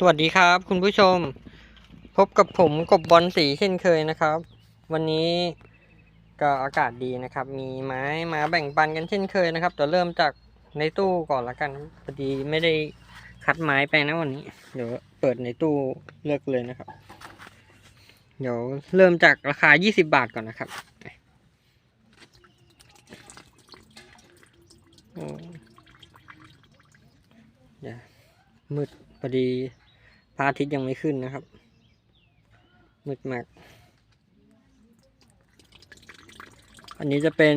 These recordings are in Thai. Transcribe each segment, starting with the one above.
สวัสดีครับ คุณผู้ชม พบกับผมกบบอลสีเช่นเคยนะครับ วันนี้ก็อากาศดีนะครับ มีไม้มาแบ่งปันกันเช่นเคยนะครับแต่เริ่มจากในตู้ก่อนละกันพอดีไม่ได้คัดไม้ไปนะวันนี้ เดี๋ยวเปิดในตู้เลือกเลยนะครับ เดี๋ยวเริ่มจากราคา 20 บาทก่อนนะครับโอ้เดี๋ยวมืดพอดี พระอาทิตย์ยังไม่ขึ้นนะครับ มืดมาก อันนี้จะเป็น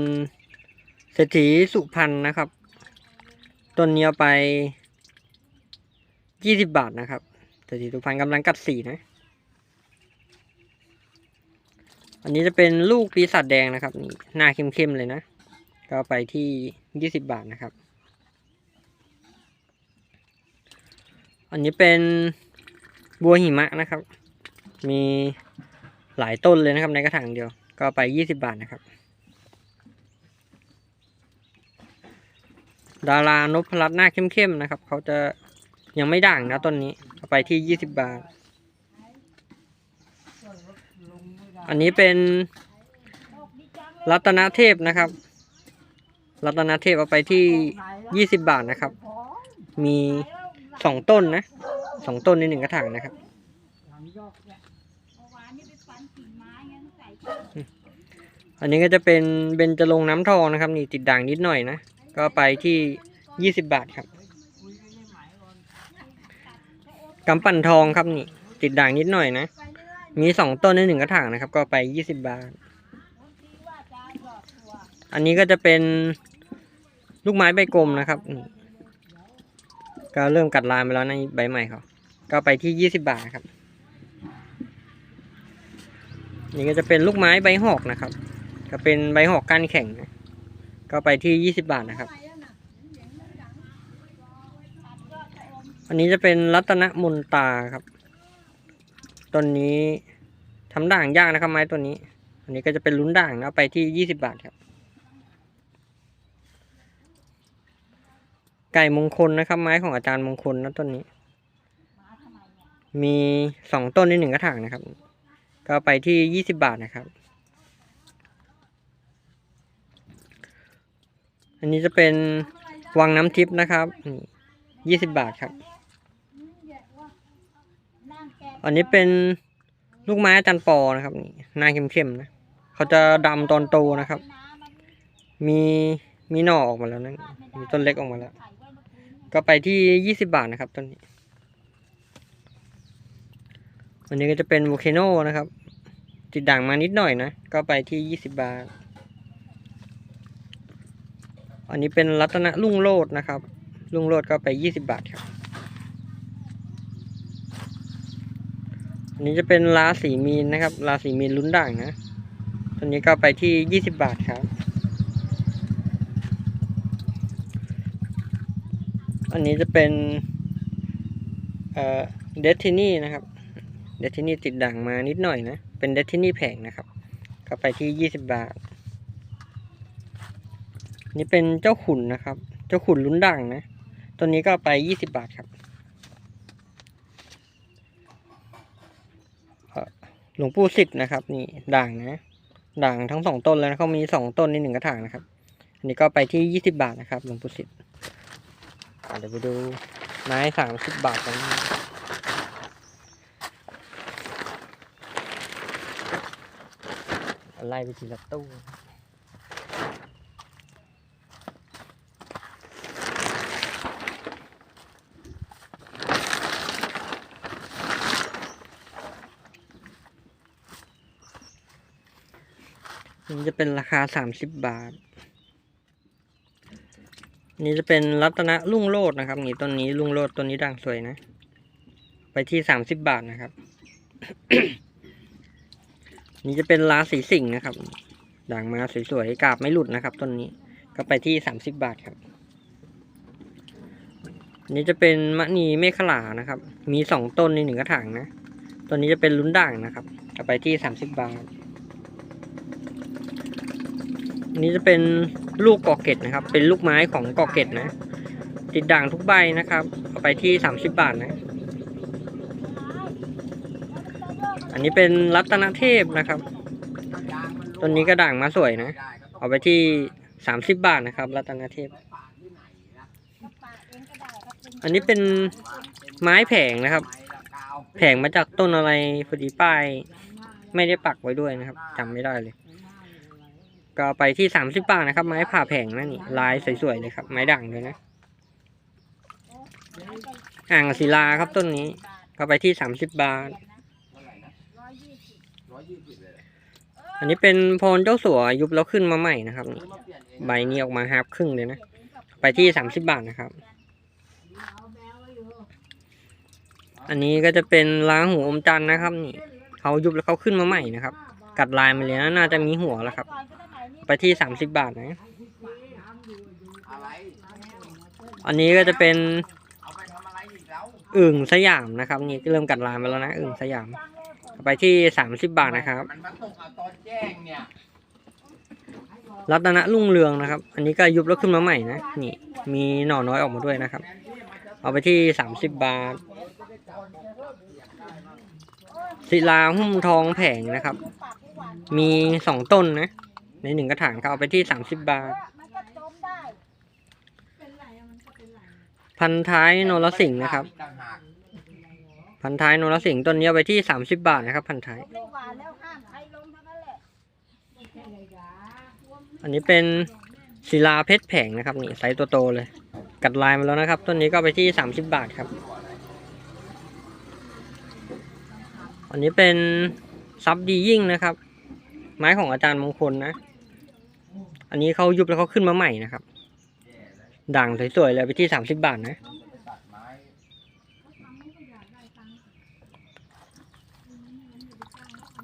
เศรษฐีสุพรรณนะครับ ต้นนี้เอาไปยี่สิบบาทนะครับเศรษฐีสุพรรณกำลังกัดสีนะ อันนี้จะเป็นลูกปีศาจแดงนะครับนี่หน้าเข้มๆเลยนะ ก็ไปที่ยี่สิบบาทนะครับ อันนี้เป็น บัวหิมะนะครับ มีหลายต้นเลยนะครับในกระถางเดียว ก็ไปยี่สิบาทนะครับ ดารานพรัตน์หน้าเข้มๆนะครับ เขาจะยังไม่ด่างนะต้นนี้เอาไปที่ยี่สิบบาท อันนี้เป็นรัตนเทพนะครับ รัตนเทพเอาไปที่ยี่สิบบาทนะครับ มีสองต้นนะ สองต้นในหนึ่งกระถางนะครับ อันนี้ก็จะเป็นเบญจรงค์น้ำทองนะครับ นี่ติดด่างนิดหน่อยนะ ก็ไปที่ยี่สิบบาทครับกำปั่นทองครับนี่ ติดด่างนิดหน่อยนะ มีสองต้นในหนึ่งกระถางนะครับ ก็ไปยี่สิบบาท อันนี้ก็จะเป็นลูกไม้ใบกลมนะครับนี่ก็เริ่มกัดลายไปแล้วในใบใหม่เขา ก็ไปที่ยี่สิบาทครับ นี่ก็จะเป็นลูกไม้ใบหอกนะครับ ก็เป็นใบหอกก้านแข็ง ก็ไปที่ยี่สิบาทนะครับ อันนี้จะเป็นรัตนมนตาครับต้นนี้ทำด่างยากนะครับไม้ตัวนี้ อันนี้ก็จะเป็นลุ้นด่างนะไปที่ยี่สิบาทครับ ไก่มงคลนะครับ ไม้ของอาจารย์มงคลนะต้นนี้ มีสองต้นในหนึ่งกระถางนะครับ ก็ไปที่ยี่สิบบาทนะครับ อันนี้จะเป็นวังน้ำทิพย์นะครับยี่สิบบาทครับ อันนี้เป็นลูกไม้อาจารย์ปอนะครับนี่หน้าเข้มๆนะ เขาจะดำตอนโตนะครับ มีมีหน่อออกมาแล้วนะมีต้นเล็กออกมาแล้ว ก็ไปที่ยี่สิบบาทนะครับต้นนี้ อันนี้ก็จะเป็นโวเคโนนะครับ ติดด่างมานิดหน่อยนะ ก็ไปที่ยี่สิบาท อันนี้เป็นรัตนรุ่งโรจน์นะครับรุ่งโรจน์ก็ไปยี่สิบาทครับ อันนี้จะเป็นราศีมีนนะครับ ราศีมีนลุ้นด่างนะ ตัวนี้ก็ไปที่ยี่สิบาทครับ อันนี้จะเป็นเอ่อเดทินี่นะครับ เดทินี่ติดด่างมานิดหน่อยนะ เป็นเดทินี่แผงนะครับ ก็ไปที่ยี่สิบบาท นี่เป็นเจ้าขุนนะครับ เจ้าขุนลุ้นด่างนะ ตัวนี้ก็ไปยี่สิบบาทครับหลวงปู่สิทธิ์นะครับ นี่ด่างนะด่างทั้งสองต้นแล้วนะเขามีสองต้นในหนึ่งกระถางนะครับ อันนี้ก็ไปที่ยี่สิบาทนะครับหลวงปู่สิทธิ์เดี๋ยวไปดูไม้สามสิบบาทกันนะ ไล่ไปทีละตู้นี่จะเป็นราคาสามสิบบาท นี่จะเป็นรัตนะรุ่งโรจน์นะครับ นี่ต้นนี้รุ่งโรจน์ต้นนี้ด่างสวยนะ ไปที่สามสิบบาทนะครับ นี่จะเป็นราศีสิงห์นะครับ ด่างมาสวยๆกาบไม่หลุดนะครับต้นนี้ก็ไปที่สามสิบบาทครับ นี่จะเป็นมะนีเมฆขลานะครับ มีสองต้นในหนึ่งกระถางนะต้นนี้จะเป็นลุ้นด่างนะครับก็ไปที่สามสิบบาทอันนี้จะเป็นลูกกอกเกตนะครับ เป็นลูกไม้ของกอกเกตนะ ติดด่างทุกใบนะครับเอาไปที่สามสิบบาทนะ อั นนี้เป็นรัตนเทพนะครับ ต้นนี้ก็ด่างมาสวยนะ เอาไปที่สามสิบบาทนะครับ รัตนเทพ อันนี้เป็นไม้แผงนะครับ แผงมาจากต้นอะไรพอดีป้าย ไม่ได้ปักไว้ด้วยนะครับจำไม่ได้เลย ก็ไปที่สามสิบบาทนะครับ ไม้ผ่าแผงนั่นนี่ลายสวยๆเลยครับ ไม้ด่างเลยนะ อ่างศิลาครับต้นนี้ก็ไปที่สามสิบบาท อันนี้เป็นโพนเจ้าสัวยุบแล้วขึ้นมาใหม่นะครับนี่ใบนี้ออกมาฮาร์ฟครึ่งเลยนะ ไปที่สามสิบบาทนะครับ อันนี้ก็จะเป็นล้างหูอมจันทร์นะครับ นี่เขายุบแล้วเขาขึ้นมาใหม่นะครับ กัดลายมาเลยนะน่าจะมีหัวแล้วครับ ไปที่สามสิบบาทนะอะไรอันนี้ก็จะเป็นเอาไปทำอะไรอีกแล้วอึ่งสยามนะครับ นี่ก็เริ่มกัดลายมาแล้วนะอึ่งสยาม ไปที่สามสิบบาทนะครับมันมาตกเอาตอนแจ้งเนี่ยรัตนรุ่งเรืองนะครับ อันนี้ก็ยุบแล้วขึ้นมาใหม่นะ นี่ มีหน่อน้อยออกมาด้วยนะครับ เอาไปที่สามสิบบาท ศิลาหุ้มทองแผงนะครับ มีสองต้นนะ ในหนึ่งกระถางก็เอาไปที่สามสิบบาทมันก็จมได้พันท้ายโนรสิงห์นะครับมีต่างหาก พันท้ายโนรสิงห์ต้นนี้เอาไปที่สามสิบบาทนะครับ พันท้าย ไม่หวานแล้วห้ามใครลงทั้งนั้นแหละอันนี้เป็นศิลาเพชรแผงนะครับนี่ไซส์ตัวโตเลย กัดลายมาแล้วนะครับ ต้นนี้ก็เอาไปที่สามสิบบาทครับ อันนี้เป็นซับดียิ่งนะครับ ไม้ของอาจารย์มงคลนะ อันนี้เขายุบแล้วเขาขึ้นมาใหม่นะครับ ด่างสวยๆเลยไปที่สามสิบบาทนะ ตัดไม้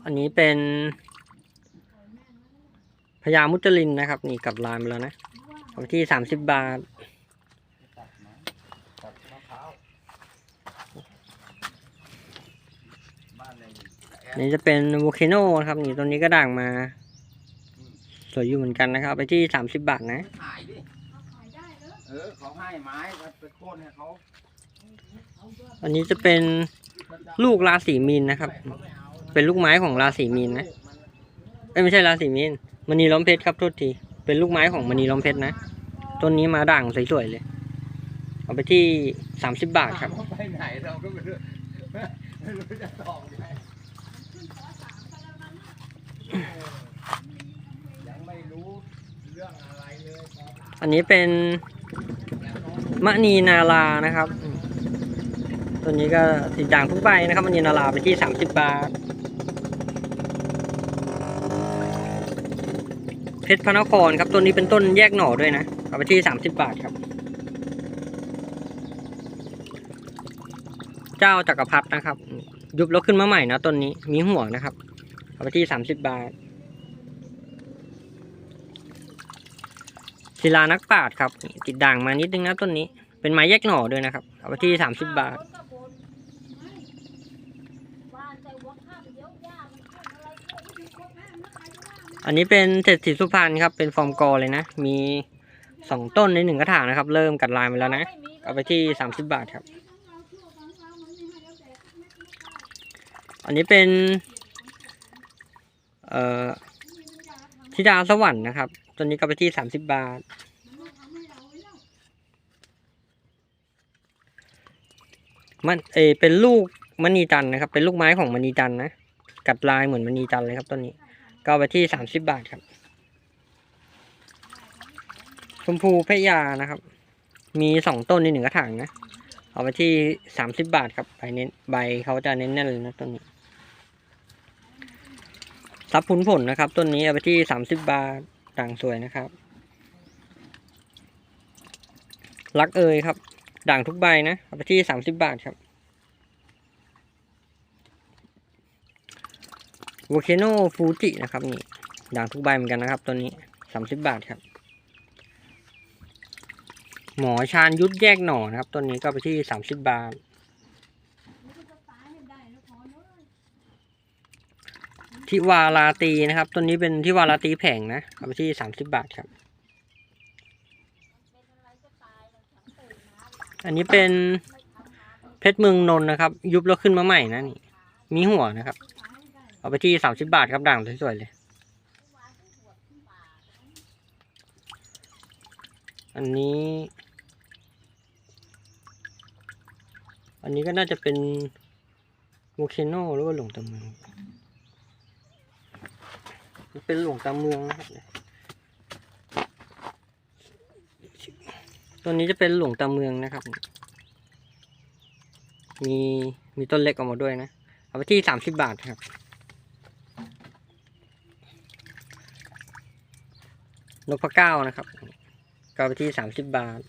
อันนี้เป็นพญามุจลินนะครับ นี่กัดลายมาแล้วนะเอาไปที่สามสิบบาทนในแออันนี้จะเป็นโวคโนนะครับ นี่ตัวนี้ก็ด่างมา สวยอยู่เหมือนกันนะครับ ไปที่สามสิบบาทนะเออเขาให้ไม้ไปโค่นให้เขาอันนี้จะเป็นลูกราศีมีนนะครับ เป็นลูกไม้ของราศีมีนนะเอ้ยไม่ใช่ราศีมีนมณีล้อมเพชรครับโทษที เป็นลูกไม้ของมณีล้อมเพชรนะต้นนี้มาด่างสวยๆเลย เอาไปที่สามสิบบาทครับ ไปไหนเราก็ไม่รู้ไม่รู้จะตอบยังไงยังไม่รู้เรื่องอะไรเลยอันนี้เป็นมณีนารานะครับ ตัวนี้ก็ติดด่างทุกใบนะครับมณีนาราไปที่สามสิบบาท เพชรพระนครครับตัวนี้เป็นต้นแยกหน่อด้วยนะเอาไปที่สามสิบบาทครับ เจ้าจักรพรรดินะครับ ยุบแล้วขึ้นมาใหม่นะต้นนี้มีหัวนะครับ เอาไปที่สามสิบบาทศิลานักปราชญ์ครับ ติดด่างมานิดนึงนะต้นนี้ เป็นไม้แยกหน่อด้วยนะครับ เอาไปที่สามสิบบาท อันนี้เป็นเศรษฐีสุพรรณครับ เป็นฟอร์มกอเลยนะ มีสองต้นในหนึ่งกระถางนะครับ เริ่มกัดลายมาแล้วนะ เอาไปที่สามสิบบาทครับ อันนี้เป็น เอ่อธิดาสวรรค์นะครับ ตัวนี้ก็ไปที่สามสิบบาท มันเออเป็นลูกมณีจันนะครับ เป็นลูกไม้ของมณีจันนะ กัดลายเหมือนมณีจันเลยครับต้นนี้ ก็เอาไปที่สามสิบบาทครับชมพูพะยานะครับ มีสองต้นในหนึ่งกระถางนะ เอาไปที่สามสิบบาทครับใบเน้นใบเขาจะเน้นแน่นเลยนะต้นนี้ซับผุนผลนะครับต้นนี้เอาไปที่สามสิบบาทด่างสวยนะครับ รักเอยครับ ด่างทุกใบนะ เอาไปที่สามสิบบาทครับ ว o เคโนฟูจินะครับนี่ด่างทุกใบเหมือนกันนะครับ ตัวนี้สามสิบบาทครับ หมอชาญยุทธแยกหน่อนะครับต้นนี้ก็ไปที่สามสิบบาท ทิวาลาตีนะครับต้นนี้เป็นทิวาลาตีแผงนะเอาไปที่สามสิบบาทครับ อันนี้เป็นเพชรเมืองนนนะครับ ยุบแล้วขึ้นมาใหม่นะนี่มีหัวนะครับ เอาไปที่สามสิบบาทครับด่างสวยๆเลย อันนี้ อันนี้ก็น่าจะเป็นโวเคโนหรือว่าหลวงตาเมือง มันเป็นหลวงตาเมืองนะครับตัวนี้จะเป็นหลวงตาเมืองนะครับ มีมีต้นเล็กออกมาด้วยนะ เอาไปที่สามสิบบาทครับ นกพะเก้านะครับก็เอาไปที่สามสิบบาท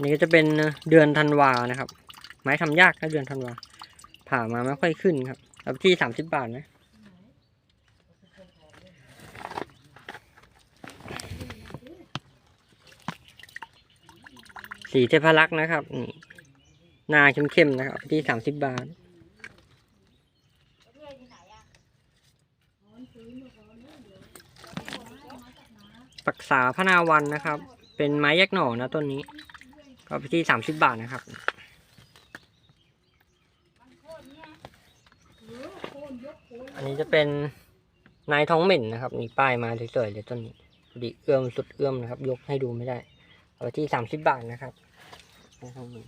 นี่ก็จะเป็นเดือนธันวานะครับ ไม้ทำยากนะเดือนธันวา ผ่ามาไม่ค่อยขึ้นครับเอาไปที่สามสิบบาทนะสีเทพลักษ์นะครับนี่หนาเข้มๆนะครับเอาที่สามสิบบาท ปรักษาพนาวันนะครับ เป็นไม้แยกหน่อนะต้นนี้ ก็ไปที่สามสิบบาทนะครับอันนี้จะเป็นนายท้องเหม็นนะครับนี่ป้ายมาสวยๆเลยต้นนี้พอดีเอื้อมสุดเอื้อมนะครับ ยกให้ดูไม่ได้ เอาไปที่สามสิบบาทนะครับนายท้องเหม็น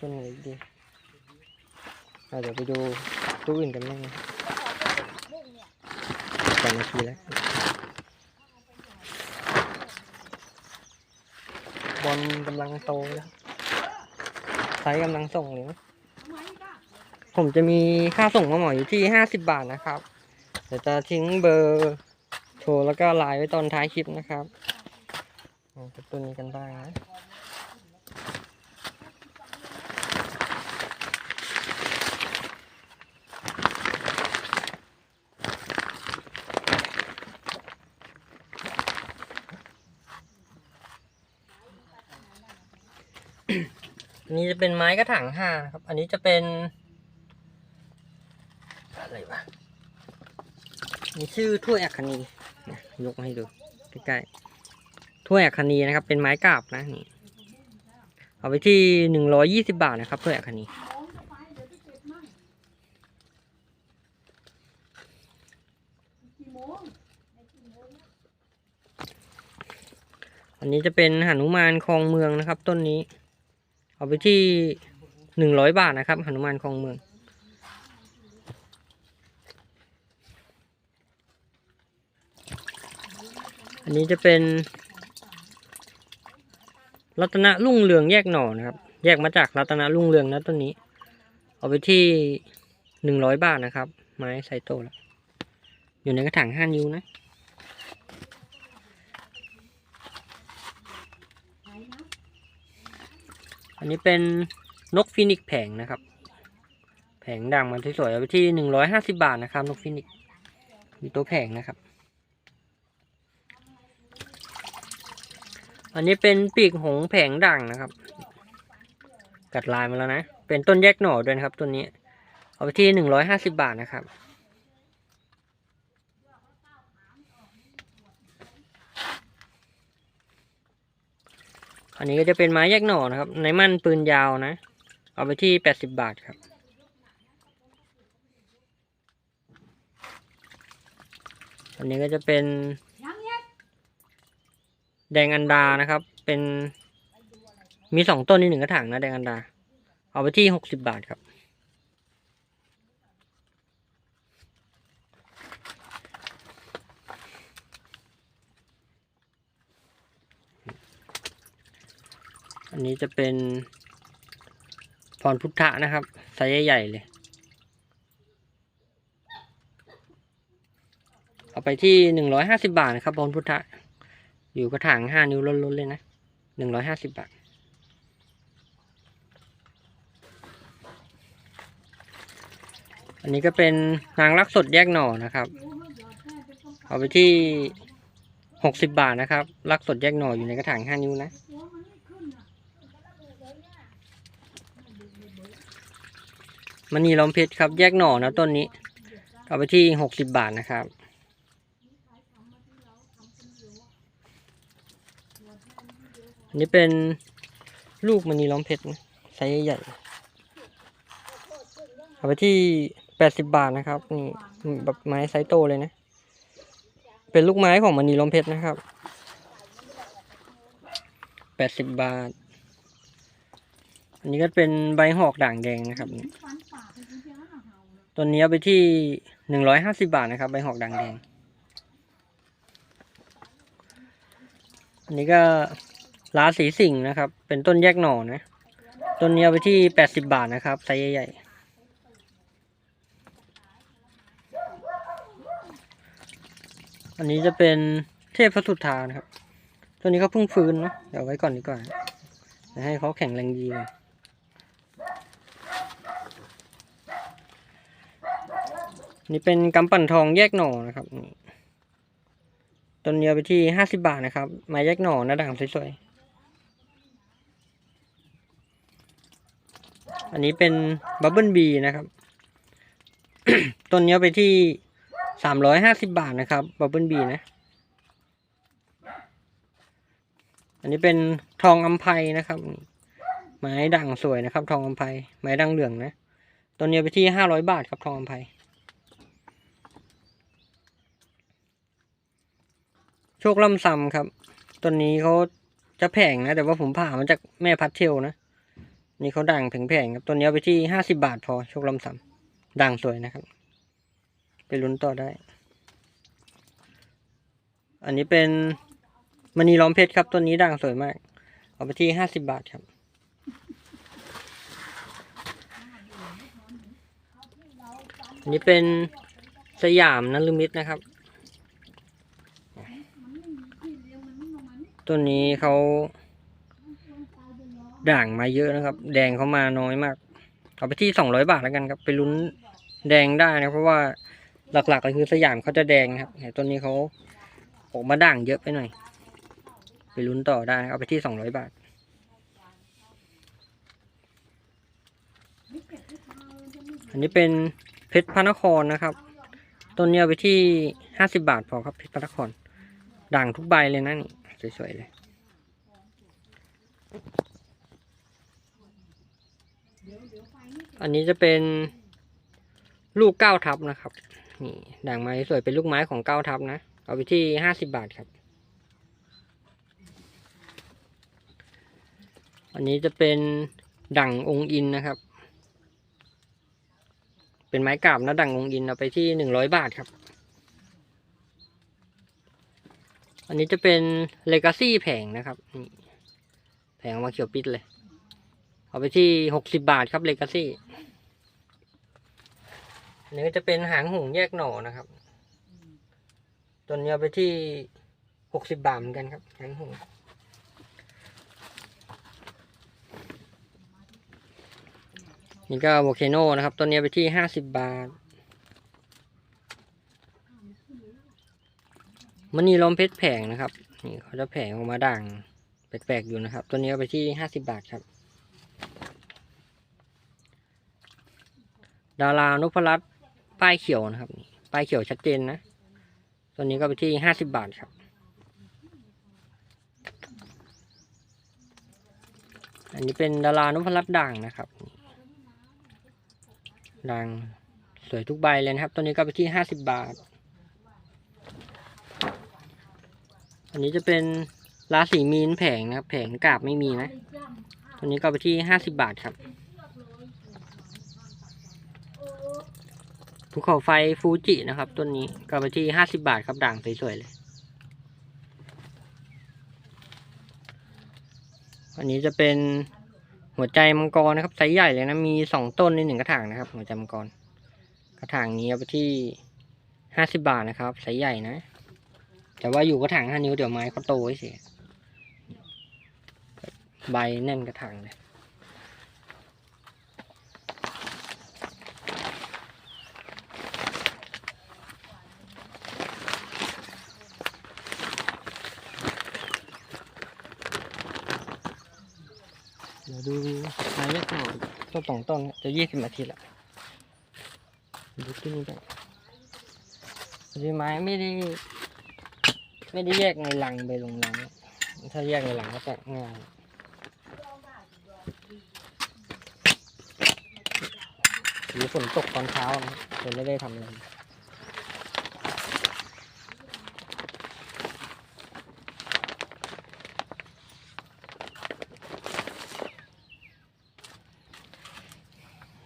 ต้นไหนดีเดี๋ยวไปดูตู้อื่นกันบ้างนะ สองนาทีแล้ว บอลกำลังโตแล้วไซส์กำลังส่งเลยนะผมจะมีค่าส่งมาหมออยู่ที่ห้าสิบบาทนะครับ เดี๋ยวจะทิ้งเบอร์โทรแล้วก็ไลน์ไว้ตอนท้ายคลิปนะครับเอาไปตัวนี้กันบ้างนะ อันนี้จะเป็นไม้กระถางห้านะครับ อันนี้จะเป็น อะไรวะมีชื่อถ้วยอัคคณียกมาให้ดูใกล้ๆถ้วยอัคคณีนะครับ เป็นไม้กาบนะนี่เอาไปที่หนึ่งร้อยี่สิบาทนะครับถ้วยอัคคณีน้องจะไปเดี๋ยวจะเก็บมั่งกี่โมงอันนี้จะเป็นหนุมานคลองเมืองนะครับ ต้นนี้ เอาไปที่หนึ่งร้อยบาทนะครับหนุมานคลองเมือง อันนี้จะเป็น รัตนรุ่งเรืองแยกหน่อนะครับ แยกมาจากรัตนรุ่งเรืองนะต้นนี้ เอาไปที่หนึ่งร้อยบาทนะครับ ไม้ไซโตแล้วอยู่ในกระถางห้านิ้วนะ ไหนนะ อันนี้เป็นนกฟินิกซ์แผงนะครับ แผงด่างมันสวยๆเอาไปที่หนึ่งร้อยห้าสิบาทนะครับ นกฟินิกซ์มีตัวแผงนะครับ อันนี้เป็นปีกหงส์แผงด่างนะครับ กัดลายมาแล้วนะ เป็นต้นแยกหน่อด้วยนะครับต้นนี้ เอาไปที่หนึ่งร้อยห้าสิบาทนะครับ อันนี้ก็จะเป็นไม้แยกหน่อนะครับ ในมั่นปืนยาวนะ เอาไปที่แปดสิบบาทครับ อันนี้ก็จะเป็น แดงอันดานะครับ เป็นมีสองต้นนี่หนึ่งกระถางนะแดงอันดา เอาไปที่หกสิบบาทครับ อันนี้จะเป็นพรพุทธะนะครับไซส์ใหญ่ๆเลย เอาไปที่หนึ่งร้อยห้าสิบาทนะครับพรพุทธะ อยู่กระถางห้านิ้วล้นๆเลยนะหนึ่งร้อยห้าสิบบาท อันนี้ก็เป็นนางรักสดแยกหน่อนะครับ เอาไปที่หกสิบบาทนะครับ รักสดแยกหน่ออยู่ในกระถางห้านิ้วนะ หัวมันไม่ขึ้นอะ มันนีล้อมเพชรครับ แยกหน่อนะต้นนี้เอาไปที่หกสิบบาทนะครับ อันนี้เป็นลูกมันนีล้อมเพชรนะไซส์ใหญ่เอาไปที่แปดสิบบาทนะครับนี่แบบไม้ไซส์โตเลยนะ เป็นลูกไม้ของมันนีล้อมเพชรนะครับแปดสิบบาท อันนี้ก็เป็นใบหอกด่างแดงนะครับ ตัวนี้เอาไปที่หนึ่งร้อยห้าสิบาทนะครับใบหอกด่างแดงอันนี้ก็ลาสีสิงนะครับ เป็นต้นแยกหน่อนะต้นนี้เอาไปที่แปดสิบาทนะครับไซส์ใหญ่ๆอันนี้จะเป็นเทพพระสุธานะครับ ตัวนี้เขาเพิ่งฟื้นนะเดี๋ยวไว้ก่อนดีกว่าให้เขาแข็งแรงดีก่อน นี่เป็นกำปั่นทองแยกหน่อนะครับต้นเดียวไปที่ห้าสิบาทนะครับไม้แยกหน่อหน้าด่างสวยๆอันนี้เป็นบับเบิลบีนะครับต้นเนี้ยไปที่สามร้อยห้าสิบาทนะครับบับเบิลบีนะ อันนี้เป็นทองอัมไพนะครับ ไม้ด่างสวยนะครับ ทองอัมไพไม้ด่างเหลืองนะต้นเนี้ยไปที่ห้าร้อยบาทครับทองอัมไพ โชคล่ำซำครับต้นนี้เขาจะแผงนะ แต่ว่าผมผ่ามาจากแม่พัดเทลนะนี่เขาด่างแผงๆครับต้นนี้เอาไปที่ห้าสิบาทพอโชคล่ำซำด่างสวยนะครับ ไปลุ้นต่อได้ อันนี้เป็นมณีล้อมเพชรครับต้นนี้ด่างสวยมาก เอาไปที่ห้าสิบาทครับอันนี้เป็นสยามนลมิตนะครับ ต้นนี้เขาด่างมาเยอะนะครับ แดงเขามาน้อยมาก เอาไปที่สองร้อยบาทแล้วกันครับ ไปลุ้นแดงได้นะเพราะว่าหลักๆก็คือสยามเขาจะแดงนะครับแต่ต้นนี้เขาออกมาด่างเยอะไปหน่อย ไปลุ้นต่อได้เอาไปที่สองร้อยบาท อันนี้เป็นเพชรพระนครนะครับ ต้นนี้เอาไปที่ห้าสิบาทพอครับเพชรพระนคร ด่างทุกใบเลยนะนี่ สวยๆเลยอันนี้จะเป็นลูกเก้าทับนะครับ นี่ด่างไม้สวยเป็นลูกไม้ของเก้าทับนะ เอาไปที่ห้าสิบาทครับ อันนี้จะเป็นด่างองค์อินนะครับ เป็นไม้กาบนะด่างองค์อินเอาไปที่หนึ่งร้อยบาทครับ อันนี้จะเป็นเลกาซี่แผงนะครับนี่แผงมาเขียวปิดเลย เอาไปที่หกสิบาทครับเลกาซี่อันนี้ก็จะเป็นหางหงแยกหน่อนะครับตัวนี้เอาไปที่หกสิบาทเหมือนกันครับหางหงนี่ก็โวเคโนนะครับตัวนี้ไปที่ห้าสิบบาท มันนี่ล้มเพชรแผงนะครับนี่เขาจะแผงออกมาด่างแปลกๆอยู่นะครับ ตัวนี้เอาไปที่ห้าสิบบาทครับ ดารานพรัตน์ป้ายเขียวนะครับป้ายเขียวชัดเจนนะ ตัวนี้ก็ไปที่ห้าสิบบาทครับอันนี้เป็นดารานุพรัตน์ด่างนะครับด่างสวยทุกใบเลยนะครับ ตัวนี้ก็ไปที่ห้าสิบบาท อันนี้จะเป็นราศีมีนแผงนะครับ แผงกาบไม่มีนะ ตัวนี้ก็ไปที่ห้าสิบบาทครับภูเขาไฟฟูจินะครับต้นนี้ก็ไปที่ห้าสิบาทครับด่างสวยๆเลย อันนี้จะเป็นหัวใจมังกรนะครับไซส์ใหญ่เลยนะ มีสองต้นในหนึ่งกระถางนะครับ หัวใจมังกร กระถางนี้เอาไปที่ห้าสิบาทนะครับไซส์ใหญ่นะ แต่ว่าอยู่กระถางห้านิ้วเดี๋ยวไม้เขาโตไว้เสียใบแน่นกระถางเลยเดี๋ยวดูไม้แยกหน่อยต้นสองต้นจะยี่สิบนาทีละดูที่นี่กันดีไม้ไม่ได้ ไม่ได้แยกในรังไปลงรัง ถ้าแยกในรังก็จะง่ายหรือฝนตกตอนเช้านะครับเลยไม่ได้ทำอะไร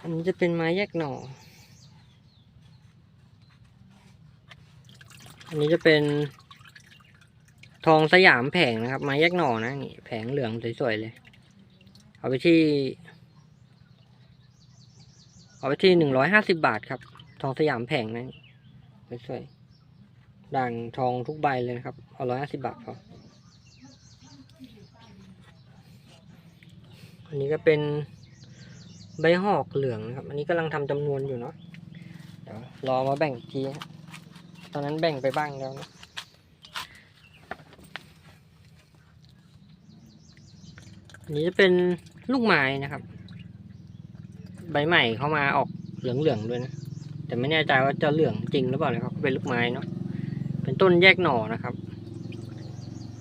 อันนี้จะเป็นไม้แยกหน่อ อันนี้จะเป็น ทองสยามแผงนะครับม้แยกหน่อนะนี่แผงเหลืองสวยๆเลย เอาไปที่ เอาไปที่หนึ่งร้อยห้าสิบาทครับ ทองสยามแผงนะสวยๆด่างทองทุกใบเลยนะครับ เอาร้อยห้าสิบาทพออันนี้ก็เป็นใบหอกเหลืองนะครับ อันนี้กำลังทำจำนวนอยู่เนาะเดี๋ยวรอมาแบ่งอีกที ตอนนั้นแบ่งไปบ้างแล้วนะ นี้จะเป็นลูกไม้นะครับ ใบใหม่เข้ามาออกเหลืองๆด้วยนะ แต่ไม่แน่ใจว่าจะเหลืองจริงหรือเปล่านะครับเป็นลูกไม้เนาะเป็นต้นแยกหน่อนะครับ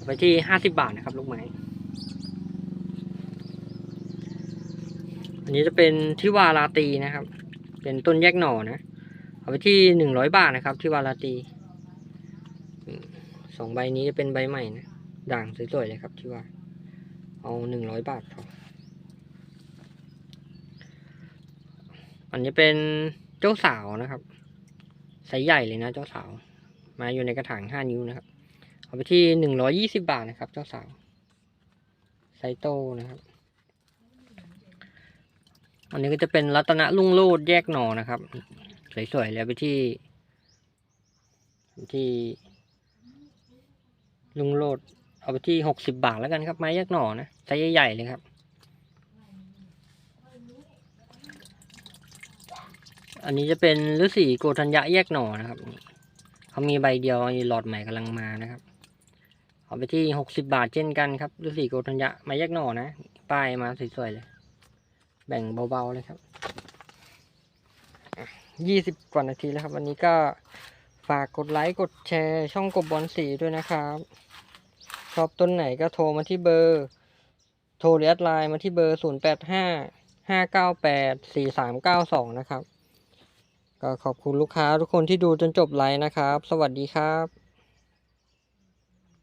ไปที่ห้าสิบาทนะครับ ลูกไม้อันนี้จะเป็นที่วาลาตีนะครับ เป็นต้นแยกหน่อนะเอาไปที่หนึ่งร้อยบาทนะครับที่วาลาตีสองใบนี้จะเป็นใบใหม่นะด่างสวยๆเลยครับที่ว่า เอาหนึ่งร้อยบาทพออันนี้เป็นเจ้าสาวนะครับไซส์ใหญ่เลยนะเจ้าสาว มาอยู่ในกระถางห้านิ้วนะครับ เอาไปที่หนึ่งร้อยี่สิบาทนะครับ เจ้าสาวไซโตนะครับ อันนี้ก็จะเป็นรัตนลุ่งโลดแยกหนอนะครับ สวยๆแล้วไปที่ ที่ลุงโลด เอาไปที่หกสิบาทแล้วกันครับไม้แยกหน่อนะไซส์ใหญ่ๆเลยครับ อันนี้จะเป็นฤาษีโกธัญญะแยกหน่อนะครับเขามีใบเดียวหลอดใหม่กำลังมานะครับ เอาไปที่หกสิบาทเช่นกันครับฤาษีโกธัญญะไม้แยกหน่อนะป้ายมาสวยๆเลย แบ่งเบาๆเลยครับยี่สิบกว่านาทีแล้วครับ วันนี้ก็ฝากกดไลค์กดแชร์ช่องกบบอลสีด้วยนะครับ ชอบต้นไหนก็โทรมาที่เบอร์ โทรหรือแอดไลน์มาที่เบอร์ 0 8 5 5 9 8 4 3 9 2 นะครับ ก็ขอบคุณลูกค้าทุกคนที่ดูจนจบไลน์นะครับ สวัสดีครับ